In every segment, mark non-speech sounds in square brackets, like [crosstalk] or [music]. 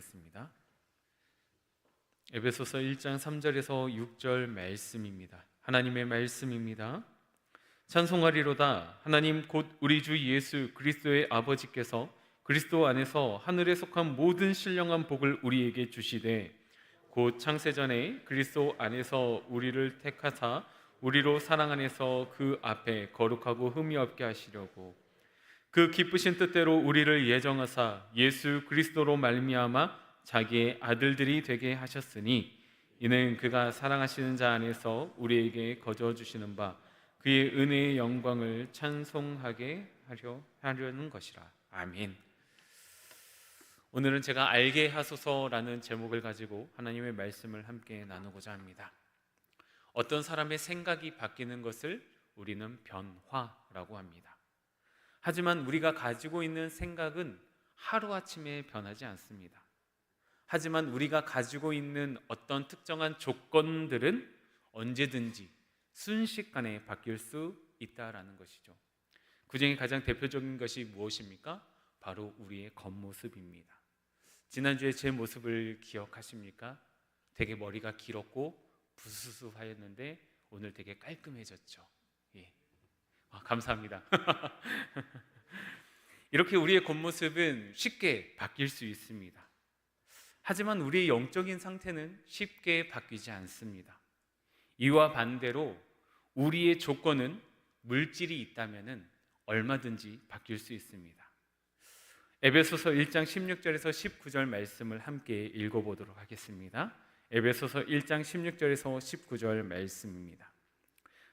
하겠습니다. 에베소서 1장 3절에서 6절 말씀입니다. 하나님의 말씀입니다. 찬송하리로다 하나님 곧 우리 주 예수 그리스도의 아버지께서 그리스도 안에서 하늘에 속한 모든 신령한 복을 우리에게 주시되 곧 창세 전에 그리스도 안에서 우리를 택하사 우리로 사랑 안에서 그 앞에 거룩하고 흠이 없게 하시려고 그 기쁘신 뜻대로 우리를 예정하사 예수 그리스도로 말미암아 자기의 아들들이 되게 하셨으니 이는 그가 사랑하시는 자 안에서 우리에게 거저 주시는 바 그의 은혜의 영광을 찬송하게 하려 하려는 것이라. 아멘. 오늘은 제가 알게 하소서라는 제목을 가지고 하나님의 말씀을 함께 나누고자 합니다. 어떤 사람의 생각이 바뀌는 것을 우리는 변화라고 합니다. 하지만 우리가 가지고 있는 생각은 하루아침에 변하지 않습니다. 하지만 우리가 가지고 있는 어떤 특정한 조건들은 언제든지 순식간에 바뀔 수 있다라는 것이죠. 그 중에 가장 대표적인 것이 무엇입니까? 바로 우리의 겉모습입니다. 지난주에 제 모습을 기억하십니까? 되게 머리가 길었고 부스스하였는데 오늘 되게 깔끔해졌죠. 예. 아, 감사합니다. [laughs] 이렇게 우리의 겉모습은 쉽게 바뀔 수 있습니다. 하지만 우리의 영적인 상태는 쉽게 바뀌지 않습니다. 이와 반대로 우리의 조건은 물질이 있다면 얼마든지 바뀔 수 있습니다. 에베소서 1장 16절에서 19절 말씀을 함께 읽어보도록 하겠습니다. 에베소서 1장 16절에서 19절 말씀입니다.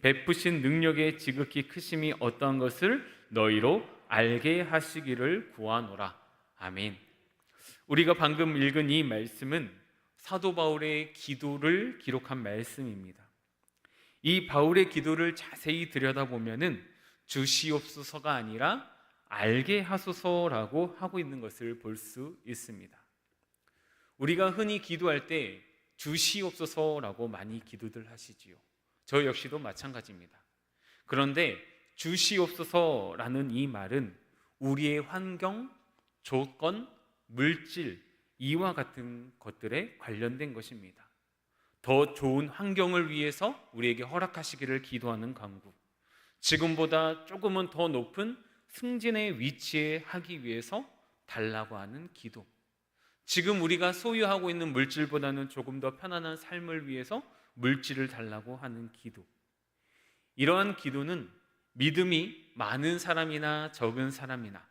베푸신 능력의 지극히 크심이 어떠한 것을 너희로 알게 하시기를 구하노라. 아멘. 우리가 방금 읽은 이 말씀은 사도 바울의 기도를 기록한 말씀입니다. 이 바울의 기도를 자세히 들여다보면은 주시옵소서가 아니라 알게 하소서라고 하고 있는 것을 볼 수 있습니다. 우리가 흔히 기도할 때 주시옵소서라고 많이 기도들 하시지요. 저 역시도 마찬가지입니다. 그런데 주시옵소서라는 이 말은 우리의 환경, 조건, 물질, 이와 같은 것들에 관련된 것입니다. 더 좋은 환경을 위해서 우리에게 허락하시기를 기도하는 강구. 지금보다 조금은 더 높은 승진의 위치에 하기 위해서 달라고 하는 기도. 지금 우리가 소유하고 있는 물질보다는 조금 더 편안한 삶을 위해서 물질을 달라고 하는 기도. 이러한 기도는 믿음이 많은 사람이나 적은 사람이나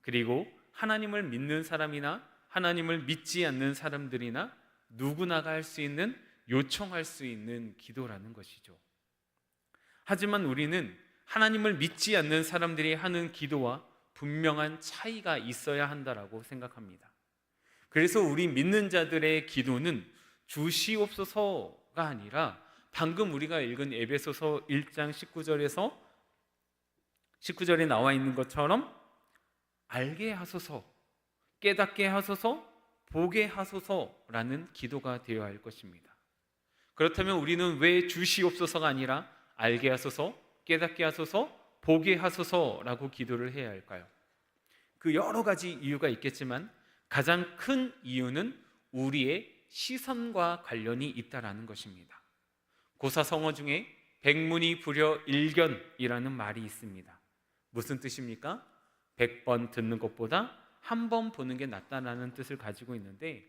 그리고 하나님을 믿는 사람이나 하나님을 믿지 않는 사람들이나 누구나가 할 수 있는 요청할 수 있는 기도라는 것이죠. 하지만 우리는 하나님을 믿지 않는 사람들이 하는 기도와 분명한 차이가 있어야 한다라고 생각합니다. 그래서 우리 믿는 자들의 기도는 주시옵소서 가 아니라 방금 우리가 읽은 에베소서 1장 19절에서 19절에 나와 있는 것처럼 알게 하소서, 깨닫게 하소서, 보게 하소서라는 기도가 되어야 할 것입니다. 그렇다면 우리는 왜 주시옵소서가 아니라 알게 하소서, 깨닫게 하소서, 보게 하소서라고 기도를 해야 할까요? 그 여러 가지 이유가 있겠지만 가장 큰 이유는 우리의 시선과 관련이 있다라는 것입니다. 고사성어 중에 백문이 불여 일견이라는 말이 있습니다. 무슨 뜻입니까? 100번 듣는 것보다 한 번 보는 게 낫다라는 뜻을 가지고 있는데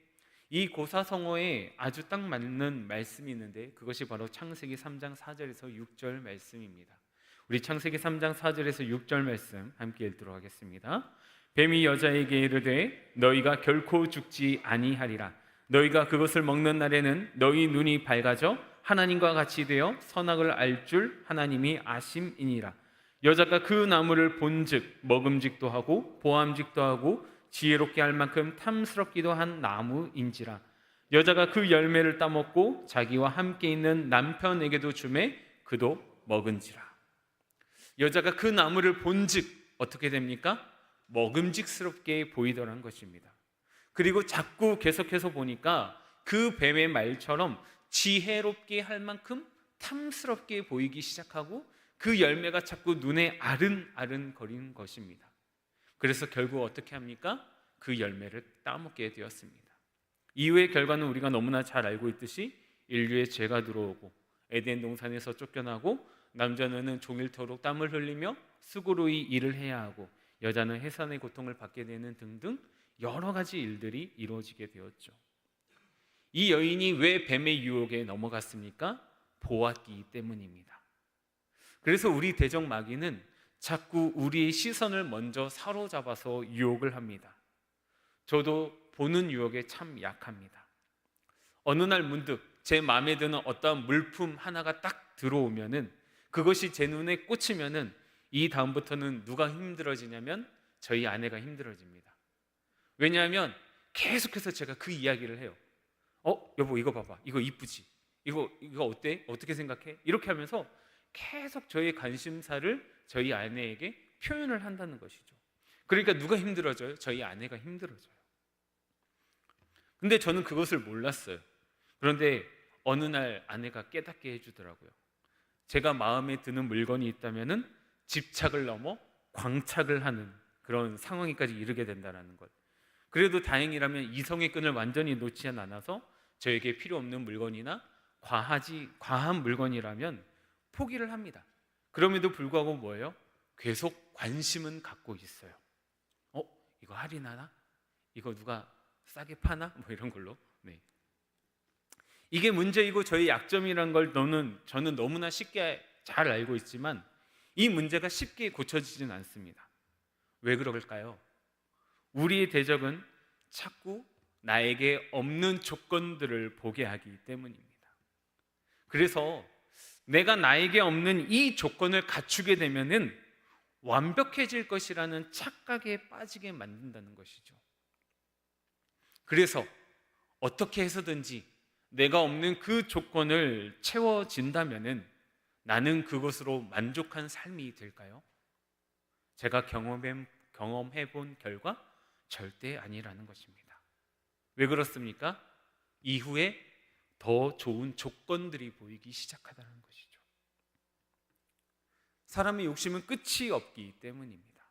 이 고사성어에 아주 딱 맞는 말씀이 있는데 그것이 바로 창세기 3장 4절에서 6절 말씀입니다. 우리 창세기 3장 4절에서 6절 말씀 함께 읽도록 하겠습니다. 뱀이 여자에게 이르되 너희가 결코 죽지 아니하리라 너희가 그것을 먹는 날에는 너희 눈이 밝아져 하나님과 같이 되어 선악을 알 줄 하나님이 아심이니라 여자가 그 나무를 본즉 먹음직도 하고 보암직도 하고 지혜롭게 할 만큼 탐스럽기도 한 나무인지라 여자가 그 열매를 따먹고 자기와 함께 있는 남편에게도 주매 그도 먹은지라. 여자가 그 나무를 본즉 어떻게 됩니까? 먹음직스럽게 보이더란 것입니다. 그리고 자꾸 계속해서 보니까 그 뱀의 말처럼 지혜롭게 할 만큼 탐스럽게 보이기 시작하고 그 열매가 자꾸 눈에 아른아른 거리는 것입니다. 그래서 결국 어떻게 합니까? 그 열매를 따먹게 되었습니다. 이후의 결과는 우리가 너무나 잘 알고 있듯이 인류의 죄가 들어오고 에덴 동산에서 쫓겨나고 남자는 종일토록 땀을 흘리며 수고로이 일을 해야 하고 여자는 해산의 고통을 받게 되는 등등 여러 가지 일들이 이루어지게 되었죠. 이 여인이 왜 뱀의 유혹에 넘어갔습니까? 보았기 때문입니다. 그래서 우리 대적 마귀는 자꾸 우리의 시선을 먼저 사로잡아서 유혹을 합니다. 저도 보는 유혹에 참 약합니다. 어느 날 문득 제 마음에 드는 어떠한 물품 하나가 딱 들어오면은 그것이 제 눈에 꽂히면은 이 다음부터는 누가 힘들어지냐면 저희 아내가 힘들어집니다. 왜냐하면 계속해서 제가 그 이야기를 해요. 어, 여보 이거 봐봐. 이거 이쁘지? 이거 이거 어때? 어떻게 생각해? 이렇게 하면서 계속 저의 관심사를 저희 아내에게 표현을 한다는 것이죠. 그러니까 누가 힘들어져요? 저희 아내가 힘들어져요. 근데 저는 그것을 몰랐어요. 그런데 어느 날 아내가 깨닫게 해주더라고요. 제가 마음에 드는 물건이 있다면은 집착을 넘어 광착을 하는 그런 상황에까지 이르게 된다는 것. 그래도 다행이라면 이성의 끈을 완전히 놓지 않아서 저에게 필요 없는 물건이나 과하지 과한 물건이라면 포기를 합니다. 그럼에도 불구하고 뭐예요? 계속 관심은 갖고 있어요. 어, 이거 할인하나? 이거 누가 싸게 파나? 뭐 이런 걸로. 네. 이게 문제이고 저희 약점이란 걸 너는 저는 너무나 쉽게 잘 알고 있지만 이 문제가 쉽게 고쳐지진 않습니다. 왜 그럴까요? 우리의 대적은 자꾸 나에게 없는 조건들을 보게 하기 때문입니다. 그래서 내가 나에게 없는 이 조건을 갖추게 되면은 완벽해질 것이라는 착각에 빠지게 만든다는 것이죠. 그래서 어떻게 해서든지 내가 없는 그 조건을 채워진다면은 나는 그것으로 만족한 삶이 될까요? 제가 경험해, 경험해 본 결과 절대 아니라는 것입니다. 왜 그렇습니까? 이후에 더 좋은 조건들이 보이기 시작하다는 것이죠. 사람의 욕심은 끝이 없기 때문입니다.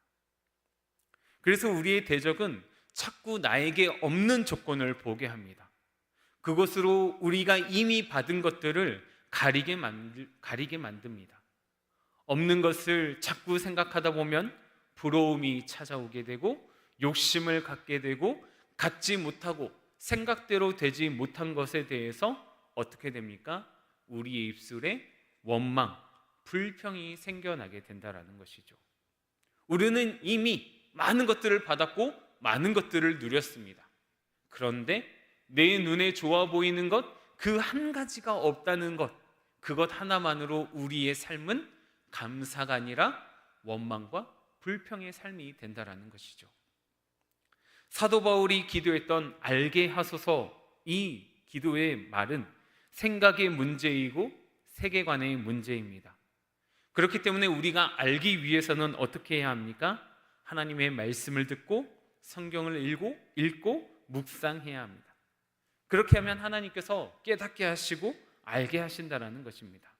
그래서 우리의 대적은 자꾸 나에게 없는 조건을 보게 합니다. 그것으로 우리가 이미 받은 것들을 가리게, 만들, 가리게 만듭니다. 없는 것을 자꾸 생각하다 보면 부러움이 찾아오게 되고 욕심을 갖게 되고 갖지 못하고 생각대로 되지 못한 것에 대해서 어떻게 됩니까? 우리의 입술에 원망, 불평이 생겨나게 된다라는 것이죠. 우리는 이미 많은 것들을 받았고 많은 것들을 누렸습니다. 그런데 내 눈에 좋아 보이는 것, 그 한 가지가 없다는 것, 그것 하나만으로 우리의 삶은 감사가 아니라 원망과 불평의 삶이 된다라는 것이죠. 사도 바울이 기도했던 알게 하소서 이 기도의 말은 생각의 문제이고 세계관의 문제입니다. 그렇기 때문에 우리가 알기 위해서는 어떻게 해야 합니까? 하나님의 말씀을 듣고 성경을 읽고 읽고 묵상해야 합니다. 그렇게 하면 하나님께서 깨닫게 하시고 알게 하신다라는 것입니다.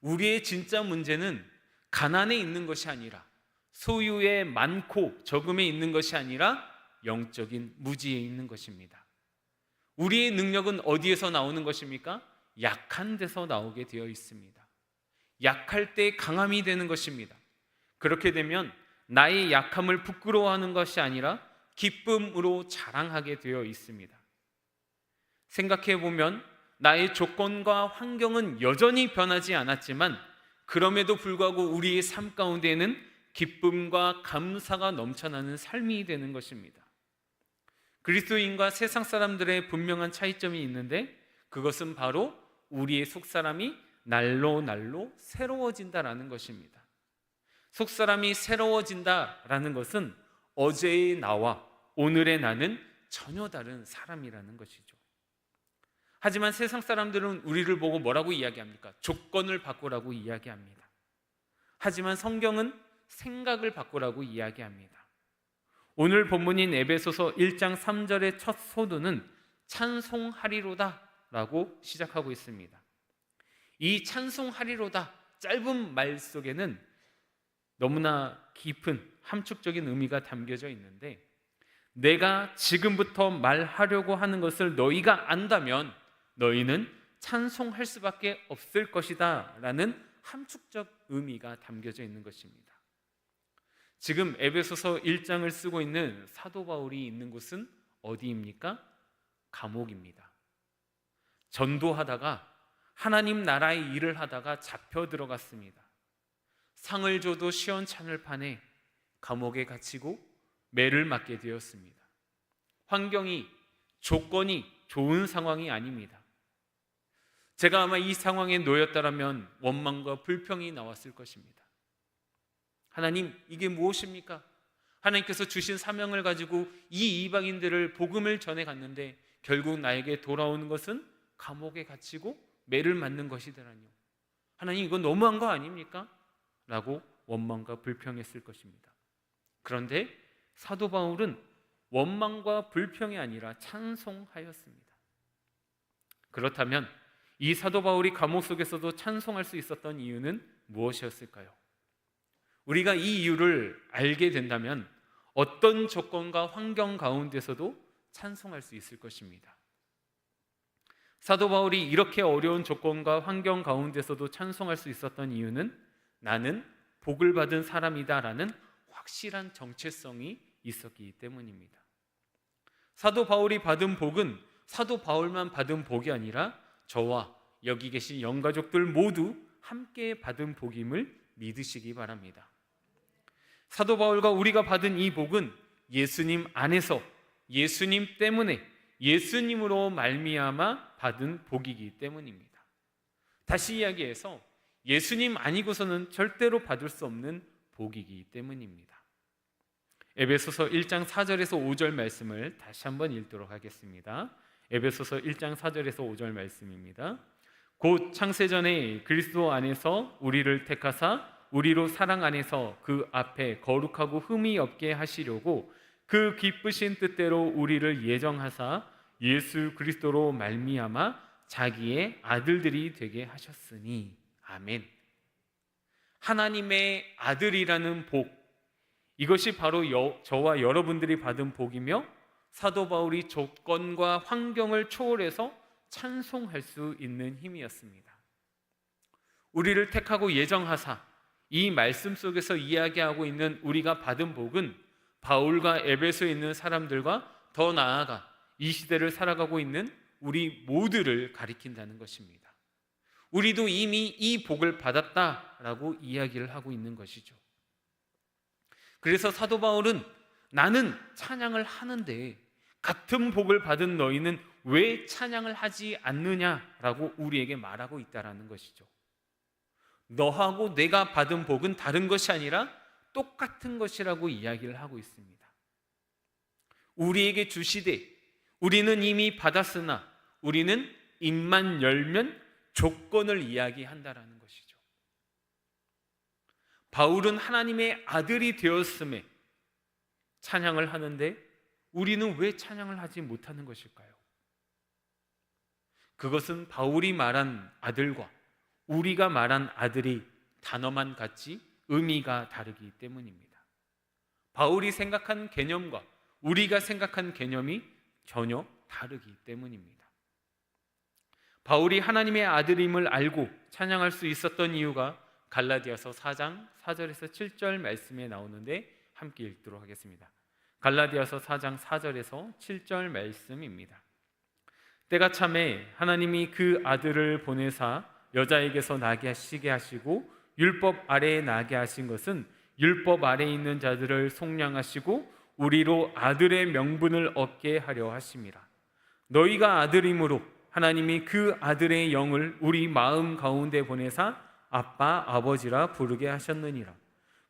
우리의 진짜 문제는 가난에 있는 것이 아니라 소유에 많고 적음에 있는 것이 아니라 영적인 무지에 있는 것입니다. 우리의 능력은 어디에서 나오는 것입니까? 약한 데서 나오게 되어 있습니다. 약할 때 강함이 되는 것입니다. 그렇게 되면 나의 약함을 부끄러워하는 것이 아니라 기쁨으로 자랑하게 되어 있습니다. 생각해 보면 나의 조건과 환경은 여전히 변하지 않았지만 그럼에도 불구하고 우리의 삶 가운데에는 기쁨과 감사가 넘쳐나는 삶이 되는 것입니다. 그리스도인과 세상 사람들의 분명한 차이점이 있는데 그것은 바로 우리의 속 사람이 날로 날로 새로워진다라는 것입니다. 속 사람이 새로워진다라는 것은 어제의 나와 오늘의 나는 전혀 다른 사람이라는 것이죠. 하지만 세상 사람들은 우리를 보고 뭐라고 이야기합니까? 조건을 바꾸라고 이야기합니다. 하지만 성경은 생각을 바꾸라고 이야기합니다. 오늘 본문인 에베소서 1장 3절의 첫 소두는 찬송하리로다 라고 시작하고 있습니다. 이 찬송하리로다 짧은 말 속에는 너무나 깊은 함축적인 의미가 담겨져 있는데 내가 지금부터 말하려고 하는 것을 너희가 안다면 너희는 찬송할 수밖에 없을 것이다 라는 함축적 의미가 담겨져 있는 것입니다. 지금 에베소서 1장을 쓰고 있는 사도 바울이 있는 곳은 어디입니까? 감옥입니다. 전도하다가 하나님 나라의 일을 하다가 잡혀 들어갔습니다. 상을 줘도 시원찮을 판에 감옥에 갇히고 매를 맞게 되었습니다. 환경이 조건이 좋은 상황이 아닙니다. 제가 아마 이 상황에 놓였다라면 원망과 불평이 나왔을 것입니다. 하나님, 이게 무엇입니까? 하나님께서 주신 사명을 가지고 이 이방인들을 복음을 전해 갔는데 결국 나에게 돌아오는 것은 감옥에 갇히고 매를 맞는 것이더라뇨. 하나님, 이건 너무한 거 아닙니까? 라고 원망과 불평했을 것입니다. 그런데 사도 바울은 원망과 불평이 아니라 찬송하였습니다. 그렇다면 이 사도 바울이 감옥 속에서도 찬송할 수 있었던 이유는 무엇이었을까요? 우리가 이 이유를 알게 된다면 어떤 조건과 환경 가운데서도 찬송할 수 있을 것입니다. 사도 바울이 이렇게 어려운 조건과 환경 가운데서도 찬송할 수 있었던 이유는 나는 복을 받은 사람이다라는 확실한 정체성이 있었기 때문입니다. 사도 바울이 받은 복은 사도 바울만 받은 복이 아니라 저와 여기 계신 영가족들 모두 함께 받은 복임을 믿으시기 바랍니다. 사도 바울과 우리가 받은 이 복은 예수님 안에서 예수님 때문에 예수님으로 말미암아 받은 복이기 때문입니다. 다시 이야기해서 예수님 아니고서는 절대로 받을 수 없는 복이기 때문입니다. 에베소서 1장 4절에서 5절 말씀을 다시 한번 읽도록 하겠습니다. 에베소서 1장 4절에서 5절 말씀입니다. 곧 창세전에 그리스도 안에서 우리를 택하사 우리로 사랑 안에서 그 앞에 거룩하고 흠이 없게 하시려고 그 기쁘신 뜻대로 우리를 예정하사 예수 그리스도로 말미암아 자기의 아들들이 되게 하셨으니 아멘. 하나님의 아들이라는 복 이것이 바로 여, 저와 여러분들이 받은 복이며 사도 바울이 조건과 환경을 초월해서 찬송할 수 있는 힘이었습니다. 우리를 택하고 예정하사 이 말씀 속에서 이야기하고 있는 우리가 받은 복은 바울과 에베소에 있는 사람들과 더 나아가 이 시대를 살아가고 있는 우리 모두를 가리킨다는 것입니다. 우리도 이미 이 복을 받았다라고 이야기를 하고 있는 것이죠. 그래서 사도 바울은 나는 찬양을 하는데 같은 복을 받은 너희는 왜 찬양을 하지 않느냐라고 우리에게 말하고 있다라는 것이죠. 너하고 내가 받은 복은 다른 것이 아니라 똑같은 것이라고 이야기를 하고 있습니다. 우리에게 주시되 우리는 이미 받았으나 우리는 입만 열면 조건을 이야기한다라는 것이죠. 바울은 하나님의 아들이 되었음에 찬양을 하는데 우리는 왜 찬양을 하지 못하는 것일까요? 그것은 바울이 말한 아들과 우리가 말한 아들이 단어만 같지 의미가 다르기 때문입니다. 바울이 생각한 개념과 우리가 생각한 개념이 전혀 다르기 때문입니다. 바울이 하나님의 아들임을 알고 찬양할 수 있었던 이유가 갈라디아서 4장 4절에서 7절 말씀에 나오는데 함께 읽도록 하겠습니다. 갈라디아서 4장 4절에서 7절 말씀입니다. 때가 참에 하나님이 그 아들을 보내사 여자에게서 나게 하시게 하시고 율법 아래에 나게 하신 것은 율법 아래에 있는 자들을 속량하시고 우리로 아들의 명분을 얻게 하려 하심이라. 너희가 아들이므로 하나님이 그 아들의 영을 우리 마음 가운데 보내사 아빠 아버지라 부르게 하셨느니라.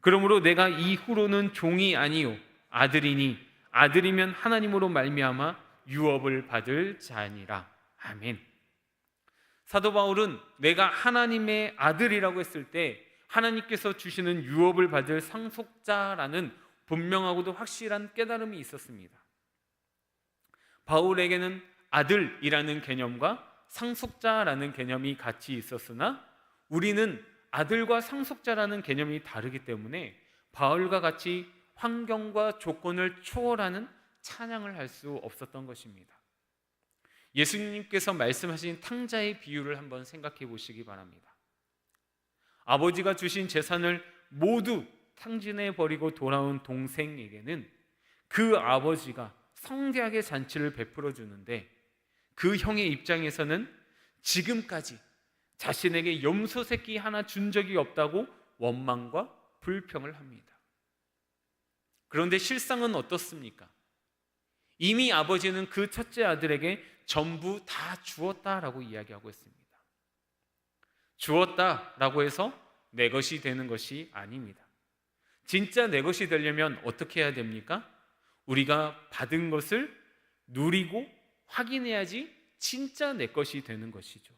그러므로 내가 이후로는 종이 아니요 아들이니 아들이면 하나님으로 말미암아 유업을 받을 자니라. 아멘. 사도 바울은 내가 하나님의 아들이라고 했을 때 하나님께서 주시는 유업을 받을 상속자라는 분명하고도 확실한 깨달음이 있었습니다. 바울에게는 아들이라는 개념과 상속자라는 개념이 같이 있었으나 우리는 아들과 상속자라는 개념이 다르기 때문에 바울과 같이 환경과 조건을 초월하는 찬양을 할 수 없었던 것입니다. 예수님께서 말씀하신 탕자의 비유를 한번 생각해 보시기 바랍니다. 아버지가 주신 재산을 모두 탕진해 버리고 돌아온 동생에게는 그 아버지가 성대하게 잔치를 베풀어 주는데 그 형의 입장에서는 지금까지 자신에게 염소 새끼 하나 준 적이 없다고 원망과 불평을 합니다. 그런데 실상은 어떻습니까? 이미 아버지는 그 첫째 아들에게 전부 다 주었다라고 이야기하고 있습니다. 주었다라고 해서 내 것이 되는 것이 아닙니다. 진짜 내 것이 되려면 어떻게 해야 됩니까? 우리가 받은 것을 누리고 확인해야지 진짜 내 것이 되는 것이죠.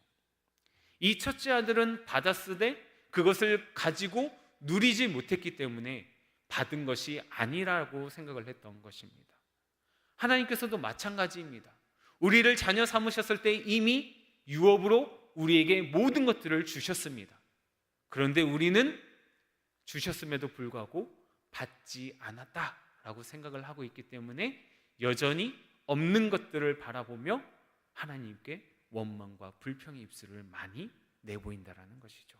이 첫째 아들은 받았으되 그것을 가지고 누리지 못했기 때문에 받은 것이 아니라고 생각을 했던 것입니다. 하나님께서도 마찬가지입니다. 우리를 자녀 삼으셨을 때 이미 유업으로 우리에게 모든 것들을 주셨습니다. 그런데 우리는 주셨음에도 불구하고 받지 않았다라고 생각을 하고 있기 때문에 여전히 없는 것들을 바라보며 하나님께 원망과 불평의 입술을 많이 내보인다라는 것이죠.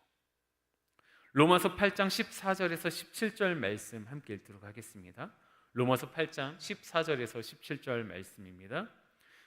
로마서 8장 14절에서 17절 말씀 함께 읽도록 하겠습니다. 로마서 8장 14절에서 17절 말씀입니다.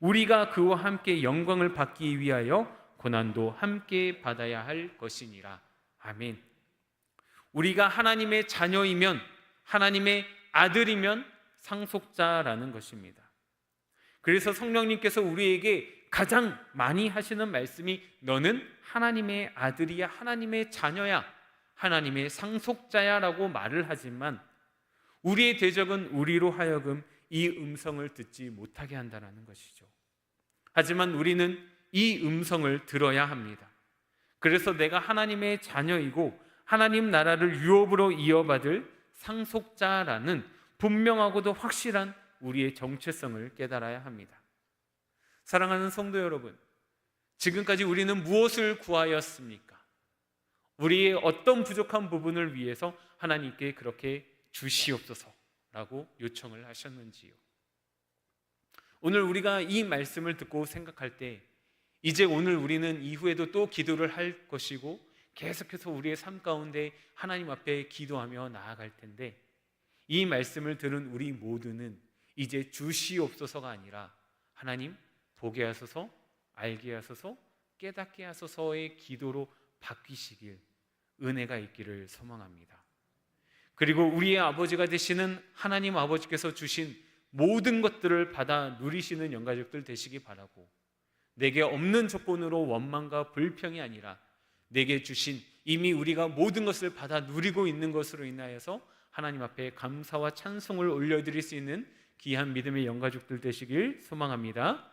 우리가 그와 함께 영광을 받기 위하여 고난도 함께 받아야 할 것이니라 아멘. 우리가 하나님의 자녀이면 하나님의 아들이면 상속자라는 것입니다. 그래서 성령님께서 우리에게 가장 많이 하시는 말씀이 너는 하나님의 아들이야, 하나님의 자녀야, 하나님의 상속자야라고 말을 하지만 우리의 대적은 우리로 하여금 이 음성을 듣지 못하게 한다는 것이죠. 하지만 우리는 이 음성을 들어야 합니다. 그래서 내가 하나님의 자녀이고 하나님 나라를 유업으로 이어받을 상속자라는 분명하고도 확실한 우리의 정체성을 깨달아야 합니다. 사랑하는 성도 여러분, 지금까지 우리는 무엇을 구하였습니까? 우리의 어떤 부족한 부분을 위해서 하나님께 그렇게 주시옵소서 라고 요청을 하셨는지요. 오늘 우리가 이 말씀을 듣고 생각할 때 이제 오늘 우리는 이후에도 또 기도를 할 것이고 계속해서 우리의 삶 가운데 하나님 앞에 기도하며 나아갈 텐데 이 말씀을 들은 우리 모두는 이제 주시옵소서가 아니라 하나님 보게 하소서 알게 하소서 깨닫게 하소서의 기도로 바뀌시길 은혜가 있기를 소망합니다. 그리고 우리의 아버지가 되시는 하나님 아버지께서 주신 모든 것들을 받아 누리시는 영가족들 되시기 바라고 내게 없는 조건으로 원망과 불평이 아니라 내게 주신 이미 우리가 모든 것을 받아 누리고 있는 것으로 인하여서 하나님 앞에 감사와 찬송을 올려드릴 수 있는 귀한 믿음의 영가족들 되시길 소망합니다.